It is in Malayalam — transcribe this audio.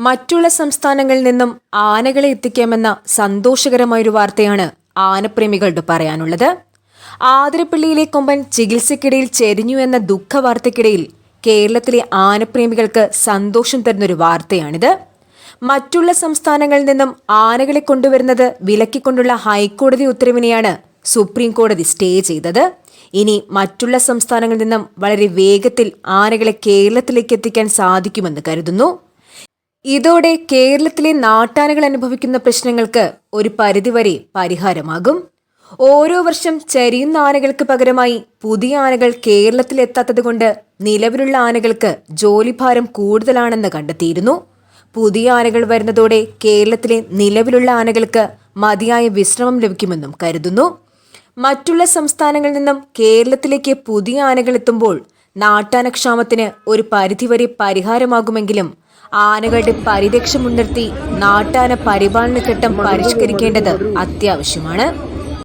മറ്റുള്ള സംസ്ഥാനങ്ങളിൽ നിന്നും ആനകളെ എത്തിക്കാമെന്ന സന്തോഷകരമായൊരു വാർത്തയാണ് ആനപ്രേമികളുടെ പറയാനുള്ളത്. ആതിരപ്പള്ളിയിലെ കൊമ്പൻ ചികിത്സയ്ക്കിടയിൽ ചെരിഞ്ഞു എന്ന ദുഃഖവാർത്തയ്ക്കിടയിൽ കേരളത്തിലെ ആനപ്രേമികൾക്ക് സന്തോഷം തരുന്നൊരു വാർത്തയാണിത്. മറ്റുള്ള സംസ്ഥാനങ്ങളിൽ നിന്നും ആനകളെ കൊണ്ടുവരുന്നത് വിലക്കിക്കൊണ്ടുള്ള ഹൈക്കോടതി ഉത്തരവിനെയാണ് സുപ്രീം കോടതി സ്റ്റേ ചെയ്തത്. ഇനി മറ്റുള്ള സംസ്ഥാനങ്ങളിൽ നിന്നും വളരെ വേഗത്തിൽ ആനകളെ കേരളത്തിലേക്ക് എത്തിക്കാൻ സാധിക്കുമെന്ന് കരുതുന്നു. ഇതോടെ കേരളത്തിലെ നാട്ടാനകൾ അനുഭവിക്കുന്ന പ്രശ്നങ്ങൾക്ക് ഒരു പരിധിവരെ പരിഹാരമാകും. ഓരോ വർഷം ചരിയുന്ന ആനകൾക്ക് പകരമായി പുതിയ ആനകൾ കേരളത്തിൽ എത്താത്തതുകൊണ്ട് നിലവിലുള്ള ആനകൾക്ക് ജോലിഭാരം കൂടുതലാണെന്ന് കണ്ടെത്തിയിരുന്നു. പുതിയ ആനകൾ വരുന്നതോടെ കേരളത്തിലെ നിലവിലുള്ള ആനകൾക്ക് മതിയായ വിശ്രമം ലഭിക്കുമെന്നും കരുതുന്നു. മറ്റുള്ള സംസ്ഥാനങ്ങളിൽ നിന്നും കേരളത്തിലേക്ക് പുതിയ ആനകൾ എത്തുമ്പോൾ നാട്ടാനക്ഷാമത്തിന് ഒരു പരിധിവരെ പരിഹാരമാകുമെങ്കിലും ആനകളുടെ പരിരക്ഷ മുൻനിർത്തി നാട്ടാന പരിപാലന ഘട്ടം പരിഷ്കരിക്കേണ്ടത് അത്യാവശ്യമാണ്.